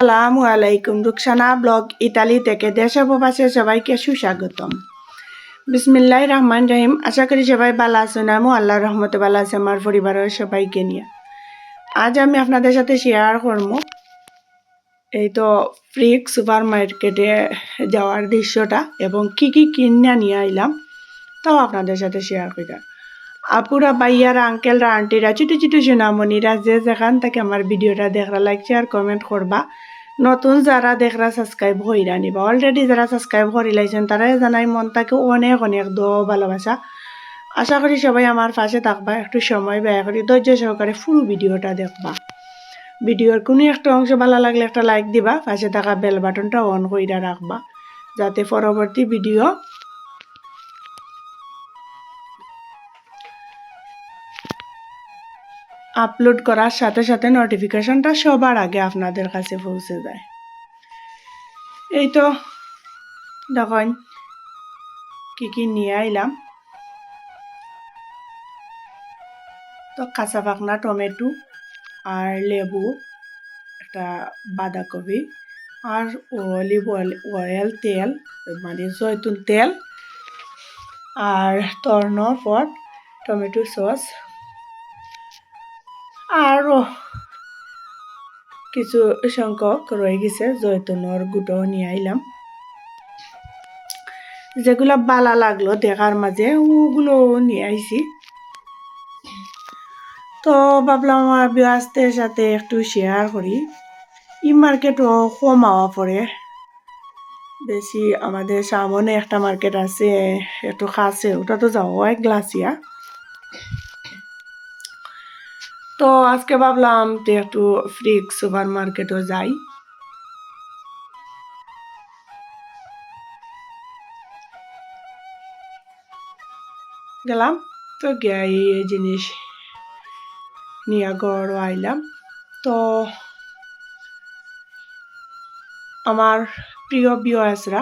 আসসালামু আলাইকুম, Rukhsana blog Italy থেকে দেশে প্রবাসে সবাইকে সুস্বাগতম। বিসমিল্লাহ রহমান রহিম, আশা করি সবাই ভালো আছেন, আমিও আল্লাহর রহমতে ভালো আছে, আমার পরিবারের সবাইকে নিয়ে। আজ আমি আপনাদের সাথে শেয়ার করব এই তো ফ্রিক সুপার মার্কেটে যাওয়ার দৃশ্যটা এবং কি কি কিনে নিয়ে আইলাম, তাও আপনাদের সাথে শেয়ার করি। আপুরা বাইয়ারা, আঙ্কেলরা, আন্টিরা, ছোটো ছোটো সোনামণিরা যে যেখান থেকে আমার ভিডিওটা দেখরা লাইক শেয়ার কমেন্ট করবা। নতুন যারা দেখরা সাবস্ক্রাইব হইরা নিবা। অলরেডি যারা সাবস্ক্রাইব করে লাইছেন তারাই জানাই মন তাকে অনেক অনেক দ ভালোবাসা। আশা করি সবাই আমার পাশে থাকবা, একটু সময় ব্যয় করি, ধৈর্য সহকারে ফুল ভিডিওটা দেখবা। ভিডিওর কোনো একটা অংশ ভালো লাগলে একটা লাইক দিবা, পাশে থাকা বেল বাটনটা অন কইরা রাখবা, যাতে পরবর্তী ভিডিও আপলোড করার সাথে সাথে নোটিফিকেশনটা সবার আগে আপনাদের কাছে পৌঁছে যায়। এই তো, দেখুন কি কি নিয়ে আইলাম। তো কাঁচা পাকনা, টমেটো আর লেবু, একটা বাঁধাকপি আর অলিভ অয়েল অয়েল তেল মানে জৈতুন তেল আর তর্ন পট, টমেটো সস আরও কিছু সংখ্যক রয়ে গেছে জৈতুনের গুঁটো নিয়ে আইলাম। যেগুলো বালা লাগল দেখার মাঝে, ওগুলো নিয়ে আইছি। তো ভাবলাম আমার ব্যস্তের সাথে একটু শেয়ার করি। ই মার্কেটও কমাওয়া পড়ে বেশি আমাদের সামনে একটা মার্কেট আছে, একটু কাছে ওটা তো যাওয়া হয়? গ্লাসিয়া তো আজকে ভাবলাম যে একটু ফ্রিক সুপার মার্কেটও যাই। গেলাম, তো গিয়ে এই জিনিস নিয়ে গড়ও আইলাম। তো আমার প্রিয় বিওয়াসরা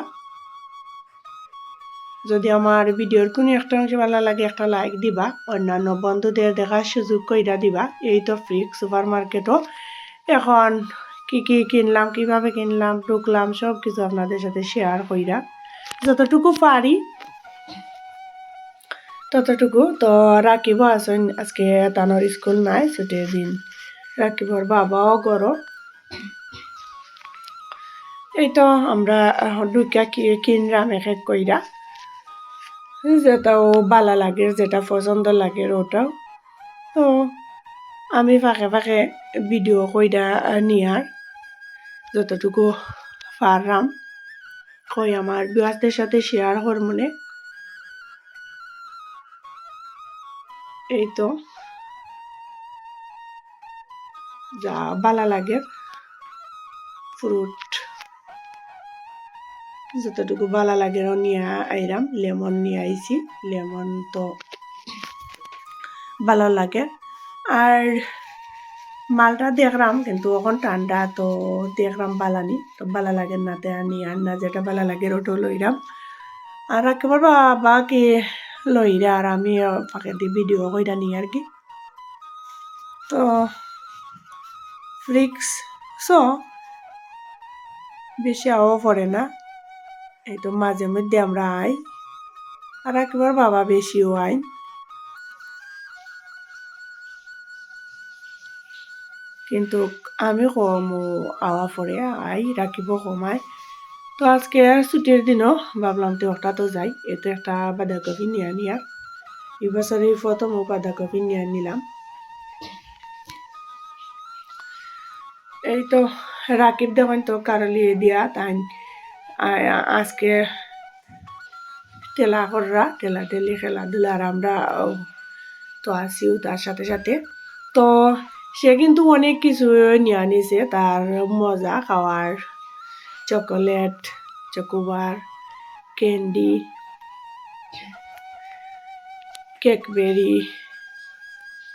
যদি আমার ভিডিওর কোনো একটা অংশ ভালো লাগে, একটা লাইক দিবা, অন্যান্য বন্ধুদের দেখার সুযোগ কইরা দিবা। এই তো ফ্রিক সুপার মার্কেটও এখন কি কি কিনলাম, কীভাবে কিনলাম, ঢুকলাম সব কিছু আপনাদের সাথে শেয়ার কইরা। যতটুকু পারি, ততটুকু। তো রাখিব আসেন আজকে তানোর স্কুল নাই, ছুটির দিন। রাখিবর বাবাও গরো। এই তো আমরা ঢুকা কিনলাম, এক এক কইরা। যেটাও বালা লাগে, যেটা পছন্দ লাগে ওটাও তো আমি ফাঁকে ফাঁকে ভিডিও কইরা নিয়ার যতটুকু পারলাম কই আমার বিয়াসদের সাথে শেয়ার হর মনে এই তো। যা বালা লাগে ফ্রুট যতটুকু ভালো লাগে নিয়ে আইরাম, লেমন নিয়ে আইছি, লেমন তো ভালো লাগে। আর মালটা দেখলাম, কিন্তু এখন ঠান্ডা, তো দেখলাম বালানি তো ভালো লাগে না তে আনি, আর না যেটা ভালো লাগে ওটাও লইরাম। আর একেবারে বাবা কি লইরা, আর আমি ফাঁকে দিয়ে ভিডিও কইরা নি আর কি। তো ফ্রিক্স সো বেশি আও পড়ে না। এই তো মাঝে মধ্যে আমরা আই, আর একবার বাবা বেশিও আই। কিন্তু আমি কম আওয়া পরে আই, রাখিব কমাই। তো আজকে ছুটির দিনও ভাবলাম তো একটা তো যাই এতে একটা বাঁধাকপি নিয়ে নিয়া। এই বছরে প্রথম বাঁধাকপি নিয়ে নিলাম। এই তো রাকিব দেখেন তো কারলি দিয়া তাই আজকে টেলা কররা, টেলা, টেলি, খেলাধুলা, আর আমরা তো আসিও তার সাথে সাথে। তো সে কিন্তু অনেক কিছু নিয়ে আনিছে, তার মজা খাওয়ার, চকোলেট, চকোবার, ক্যান্ডি কেকবেরি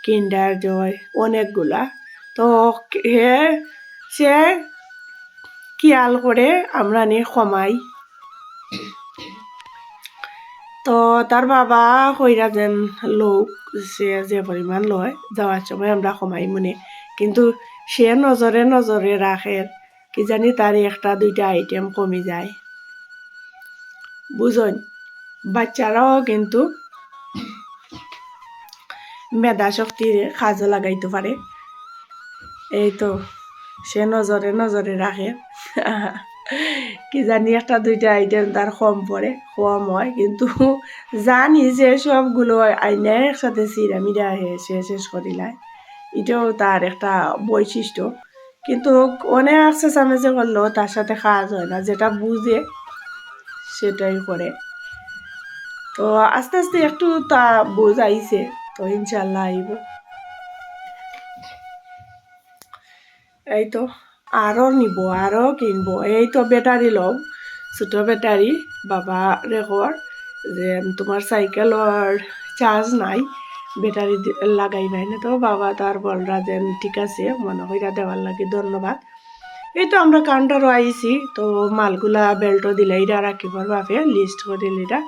কিন্ডার জয়, অনেকগুলা। তো হে সে খেয়াল করে আমরা নিয়ে কমাই তো তার বাবা কইরা যেন লোক সে যে পরিমাণ লয়, যাওয়ার সময় আমরা কমাই মনে। কিন্তু সে নজরে নজরে রাখে, কি জানি তার একটা দুইটা আইটেম কমে যায়। বুঝুন, বাচ্চারাও কিন্তু মেধা শক্তির কাজে লাগাইতে পারে। এই তো। সে নজরে নজরে রাখে। কি জানি একটা দুইটা আইটেম তার কম পড়ে, কম হয়, কিন্তু জানি যে সবগুলো আইনে একসাথে সিরামিরা সে শেষ করিলায় এটাও তার একটা বৈশিষ্ট্য। কিন্তু অনেক চেঁচামেচি করলেও তার সাথে কাজ হয় না, যেটা বুঝে সেটাই করে। তো আস্তে আস্তে একটু তা বোঝ আইছে তো ইনশাল্লাহ আইব। এই তো আরও নিব আরও কিনব। এই তো ব্যাটারি লও ছোট ব্যাটারি বাবা রেকর যে তোমার সাইকেলর চার্জ নাই ব্যাটারি লাগাই নাই না তো, বাবা তার বলরা যেন ঠিক আছে, মনে কইরা দেওয়ার লাগে ধন্যবাদ। এই তো আমরা কাউন্টারও আইছি, তো মালগুলা বেল্টও দিলে এটা রাখিবার বাপে লিস্ট করে এটা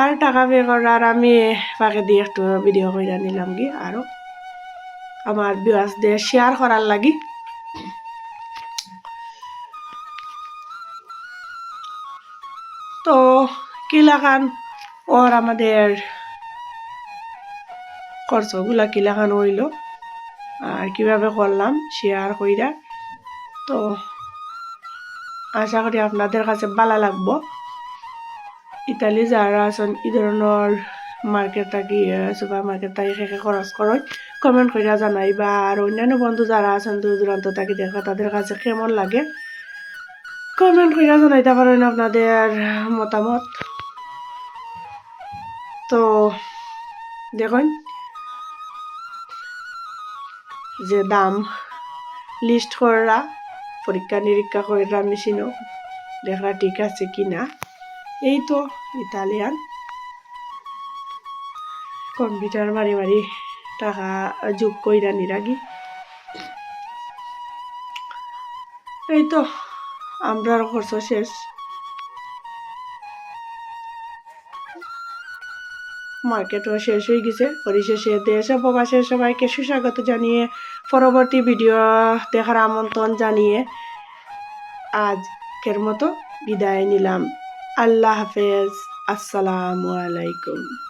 আর টাকা পে করার আমি ফাঁকে দিয়ে একটু ভিডিও করে নিলাম কি আরও আমার বিয়াসদের শেয়ার করার লাগি। তো কিলাখান ওর আমাদের খরচগুলা কিলাখান হইল? আর কীভাবে করলাম? শেয়ার কইরা। তো আশা করি আপনাদের কাছে ভালো লাগবো। ইতালি যারা আছেন, এই ধরনের মার্কেট থাকি সুপার মার্কেট থাকি শেষে খরচ করয় কমেন্ট করে জানাইবা। আর অন্যান্য বন্ধু যারা আছেন দূর দূরান্ত থাকি দেখা, তাদের কাছে কেমন লাগে? কমেন্ট করে জানাইতে পারেন আপনাদের মতামত। তো, দেখুন, যে দাম লিস্ট করা পরীক্ষা নিরীক্ষা করা মেশিনও দেখা ঠিক আছে কি না এই তো ইতালিয়ান কম্পিউটার মারি মারি টাকা যোগ কইরা নিরাগি। এই তো। আমরার খরচ শেষ। মার্কেটও শেষ হয়ে গেছে। পরিশেষে দেশ ও প্রবাসের সবাইকে সুস্বাগত জানিয়ে পরবর্তী ভিডিও দেখার আমন্ত্রণ জানিয়ে আজকের মতো বিদায় নিলাম। আল্লাহ হাফেজ। আসসালামু আলাইকুম।